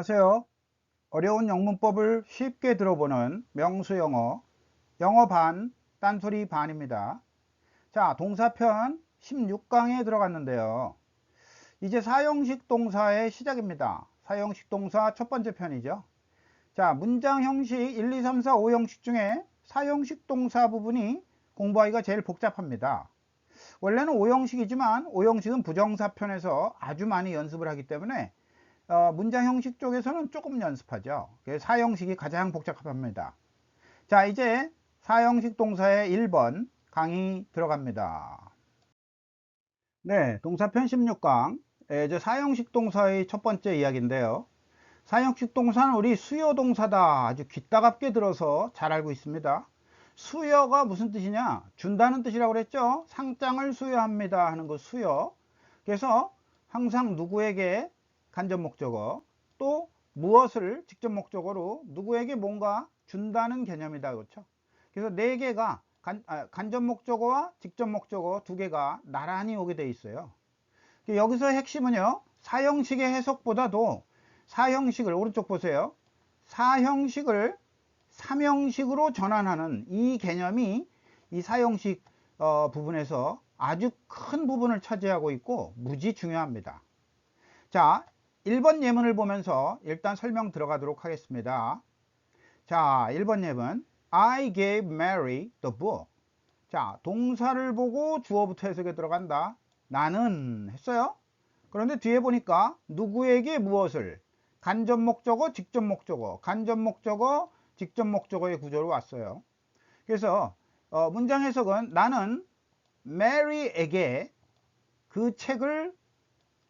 안녕하세요. 어려운 영문법을 쉽게 들어보는 명수영어, 영어 반, 딴소리 반입니다. 자, 동사편 16강에 들어갔는데요. 이제 사형식 동사의 시작입니다. 사형식 동사 첫 번째 편이죠. 자, 문장 형식 1, 2, 3, 4, 5 형식 중에 사형식 동사 부분이 공부하기가 제일 복잡합니다. 원래는 5형식이지만 5형식은 부정사편에서 아주 많이 연습을 하기 때문에 어, 문장 형식 쪽에서는 조금 연습하죠. 사형식이 가장 복잡합니다. 자, 이제 사형식 동사의 1번 강의 들어갑니다. 네, 동사편 16강. 이제 사형식 동사의 첫 번째 이야기인데요. 사형식 동사는 우리 수요 동사다. 아주 귀따갑게 들어서 잘 알고 있습니다. 수여가 무슨 뜻이냐? 준다는 뜻이라고 그랬죠? 상장을 수여합니다 하는 거 수여. 그래서 항상 누구에게 간접 목적어 또 무엇을 직접 목적어로 누구에게 뭔가 준다는 개념이다. 그렇죠? 그래서 네 개가 간, 아, 간접 목적어와 직접 목적어 두 개가 나란히 오게 돼 있어요. 여기서 핵심은요. 사형식의 해석보다도 사형식을 오른쪽 보세요. 사형식을 삼형식으로 전환하는 이 개념이 이 사형식 어, 부분에서 아주 큰 부분을 차지하고 있고 무지 중요합니다. 자, 1번 예문을 보면서 일단 설명 들어가도록 하겠습니다. 자, 1번 예문 I gave Mary the book. 자, 동사를 보고 주어부터 해석에 들어간다. 나는 했어요. 그런데 뒤에 보니까 누구에게 무엇을 간접 목적어, 직접 목적어, 간접 목적어, 직접 목적어의 구조로 왔어요. 그래서 어, 문장 해석은 나는 메리에게 그 책을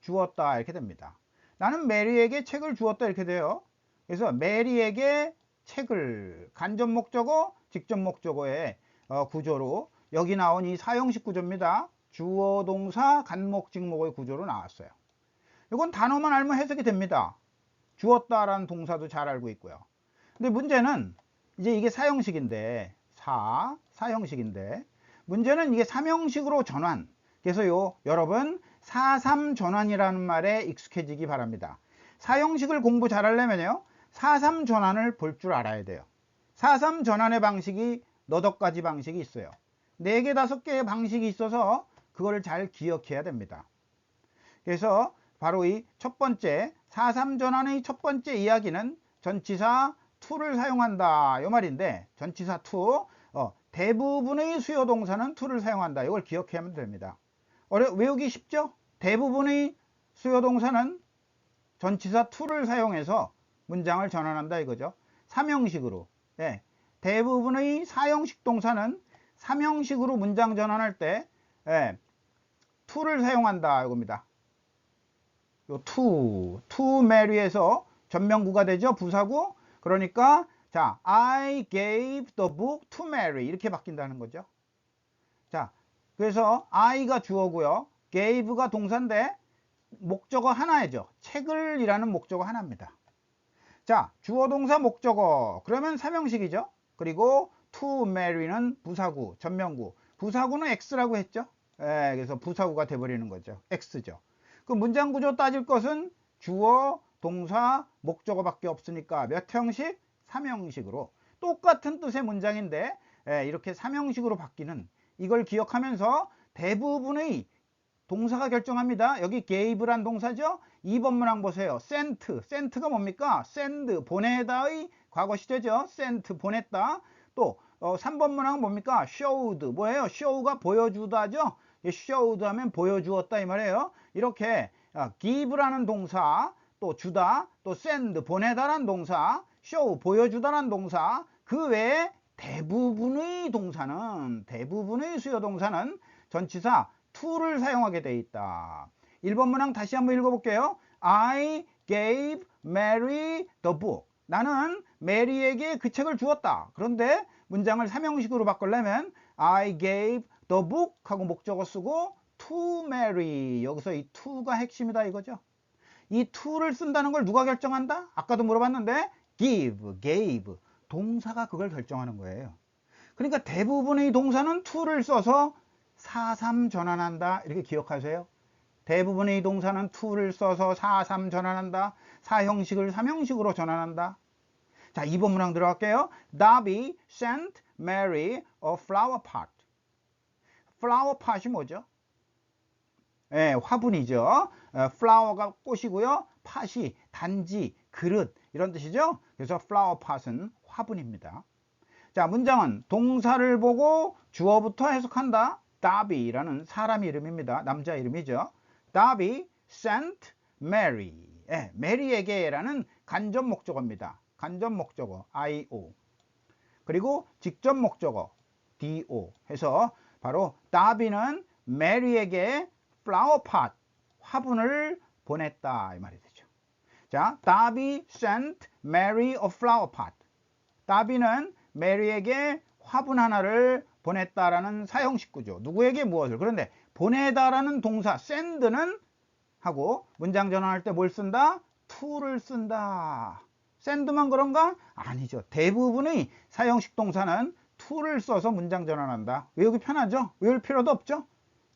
주었다 이렇게 됩니다. 나는 메리에게 책을 주었다 이렇게 돼요. 그래서 메리에게 책을 간접 목적어, 직접 목적어의 어, 구조로 여기 나온 이 사형식 구조입니다. 주어, 동사, 간목, 직목의 구조로 나왔어요. 이건 단어만 알면 해석이 됩니다. 주었다라는 동사도 잘 알고 있고요. 근데 문제는 이제 이게 사형식인데 사, 사형식인데 문제는 이게 삼형식으로 전환. 그래서 요 여러분 사삼 전환이라는 말에 익숙해지기 바랍니다. 사형식을 공부 잘하려면요. 사삼 전환을 볼 줄 알아야 돼요. 사삼 전환의 방식이 너덕 가지 방식이 있어요. 4개, 5개의 방식이 있어서 그거를 잘 기억해야 됩니다. 그래서 바로 이 첫 번째 사삼 전환의 첫 번째 이야기는 전치사 to를 사용한다 이 말인데 전치사 to 어, 대부분의 수요 동사는 to를 사용한다 이걸 기억하면 됩니다 어려, 외우기 쉽죠 대부분의 수요 동사는 전치사 to를 사용해서 문장을 전환한다 이거죠. 삼형식으로. 예, 대부분의 사형식 동사는 삼형식으로 문장 전환할 때 예, to를 사용한다 이겁니다. 요 to, to mary에서 전명구가 되죠? 부사구. 그러니까 자, I gave the book to Mary. 이렇게 바뀐다는 거죠. 자, 그래서 I가 주어고요. Gave가 동사인데 목적어 하나죠. 책을 이라는 목적어 하나입니다. 자, 주어 동사 목적어. 그러면 삼형식이죠. 그리고 to Mary는 부사구, 전명구. 부사구는 X라고 했죠. 예, 그래서 부사구가 돼버리는 거죠. X죠. 그 문장 구조 따질 것은 주어, 동사, 목적어밖에 없으니까 몇 형식? 3형식으로 똑같은 뜻의 문장인데 예, 이렇게 3형식으로 바뀌는 이걸 기억하면서 대부분의 동사가 결정합니다. 여기 gave란 동사죠. 2번 문항 보세요. sent. sent가 뭡니까? send. 보내다의 과거 시제죠. sent. 보냈다. 또 어, 3번 문항은 뭡니까? showed. 뭐예요? show가 보여주다죠. showed 하면 보여주었다 이 말이에요. 이렇게 아, give라는 동사 또 주다, 또 send, 보내다란 동사, show, 보여주다란 동사, 그 외에 대부분의 동사는, 대부분의 수요 동사는 전치사 to를 사용하게 돼 있다. 1번 문항 다시 한번 읽어볼게요. I gave Mary the book. 나는 메리에게 그 책을 주었다. 그런데 문장을 삼형식으로 바꾸려면 I gave the book 하고 목적어 쓰고 to Mary. 여기서 이 to가 핵심이다 이거죠. 이 to를 쓴다는 걸 누가 결정한다? 아까도 물어봤는데 give, gave 동사가 그걸 결정하는 거예요. 그러니까 대부분의 동사는 to를 써서 4, 3 전환한다 이렇게 기억하세요. 대부분의 동사는 to를 써서 4, 3 전환한다. 사형식을 삼형식으로 전환한다. 자, 2번 문항 들어갈게요. Darby sent Mary a flower pot. flower pot이 뭐죠? 예, 화분이죠. 어, flower가 꽃이고요. pot이 단지, 그릇 이런 뜻이죠. 그래서 flower pot은 화분입니다. 자, 문장은 동사를 보고 주어부터 해석한다. Darby라는 사람 이름입니다. 남자 이름이죠. Darby sent Mary. 예, 메리에게라는 간접 목적어입니다. 간접 목적어 IO. 그리고 직접 목적어 DO 해서 바로 다비는 메리에게 flower pot 화분을 보냈다 이 말이 되죠. 자, 다비 sent Mary a flower pot. 다비는 메리에게 화분 하나를 보냈다라는 사형식 구조. 누구에게 무엇을? 그런데 보내다라는 동사 send는 하고 문장 전환할 때 뭘 쓴다? to를 쓴다. send만 그런가? 아니죠. 대부분의 사형식 동사는 to를 써서 문장 전환한다. 외우기 편하죠? 외울 필요도 없죠?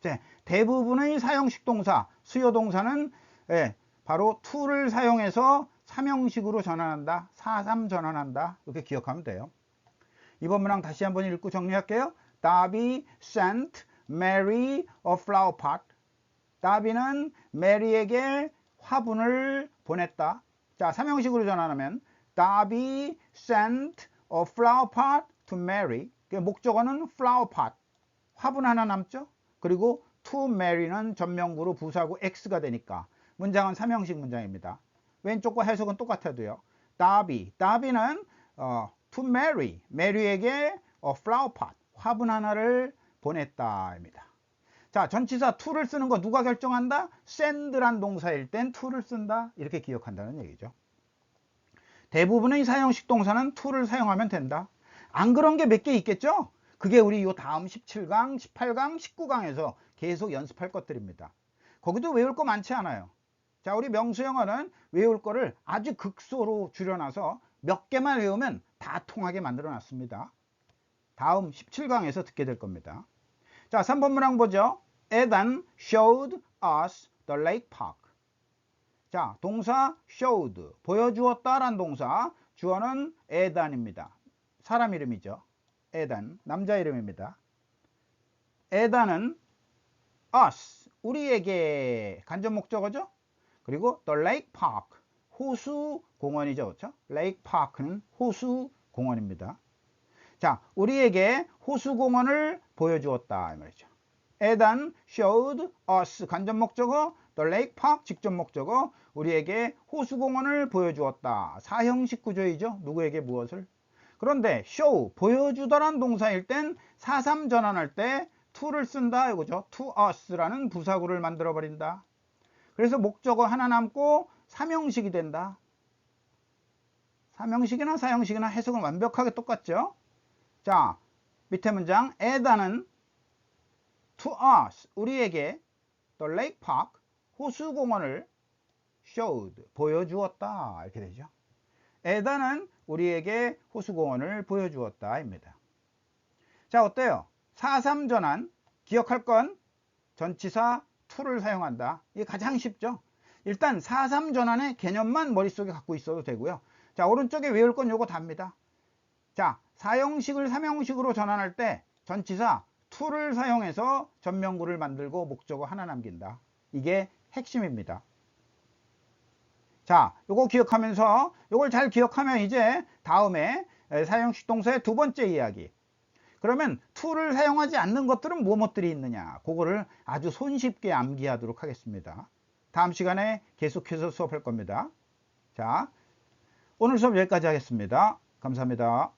네, 대부분의 사형식 동사, 수요 동사는 예, 바로 to를 사용해서 삼형식으로 전환한다. 사삼 전환한다. 이렇게 기억하면 돼요. 이번 문항 다시 한번 읽고 정리할게요. Darby sent Mary a flower pot. 다비는 메리에게 화분을 보냈다. 자, 삼형식으로 전환하면 Darby sent a flower pot to Mary. 그 목적어는 flower pot. 화분 하나 남죠? 그리고 to Mary는 전명구로 부사구 X가 되니까 문장은 삼형식 문장입니다. 왼쪽과 해석은 똑같아도요. Darby, Darby는 어, to Mary, 메리에게 a flower pot, 화분 하나를 보냈다입니다. 자, 전치사 to를 쓰는 거 누가 결정한다? send란 동사일 땐 to를 쓴다. 이렇게 기억한다는 얘기죠. 대부분의 사형식 동사는 to를 사용하면 된다. 안 그런 게 몇 개 있겠죠? 그게 우리 요 다음 17강, 18강, 19강에서 계속 연습할 것들입니다. 거기도 외울 거 많지 않아요. 자, 우리 명수 영어는 외울 거를 아주 극소로 줄여놔서 몇 개만 외우면 다 통하게 만들어 놨습니다. 다음 17강에서 듣게 될 겁니다. 자, 3번 문항 보죠. Edan showed us the lake park. 자, 동사 showed, 보여주었다 란 동사, 주어는 에단입니다. 사람 이름이죠. 에단, 남자 이름입니다. 에단은 us, 우리에게 간접 목적어죠. 그리고 the lake park, 호수 공원이죠. 그렇죠? lake park는 호수 공원입니다. 자, 우리에게 호수 공원을 보여주었다 이 말이죠. 에단 showed us 간접 목적어, the lake park 직접 목적어, 우리에게 호수 공원을 보여주었다. 사형식 구조이죠. 누구에게 무엇을? 그런데 show 보여주다란 동사일 땐 사삼 전환할 때 to를 쓴다 이거죠. to us라는 부사구를 만들어 버린다. 그래서 목적어 하나 남고 삼형식이 된다. 삼형식이나 사형식이나 해석은 완벽하게 똑같죠. 자, 밑에 문장 에다는 to us 우리에게 the lake park 호수공원을 showed 보여주었다 이렇게 되죠. 에다는 우리에게 호수공원을 보여주었다입니다. 자 어때요? 4.3 전환 기억할 건 전치사 to를 사용한다. 이게 가장 쉽죠. 일단 4.3 전환의 개념만 머릿속에 갖고 있어도 되고요. 자 오른쪽에 외울 건 요거 답니다. 자 사형식을 삼형식으로 전환할 때 전치사 to를 사용해서 전명구를 만들고 목적어 하나 남긴다. 이게 핵심입니다. 자, 요거 기억하면서 요걸 잘 기억하면 이제 다음에 사형식 동사의 두 번째 이야기. 그러면 to를 사용하지 않는 것들은 뭐뭐들이 있느냐. 그거를 아주 손쉽게 암기하도록 하겠습니다. 다음 시간에 계속해서 수업할 겁니다. 자, 오늘 수업 여기까지 하겠습니다. 감사합니다.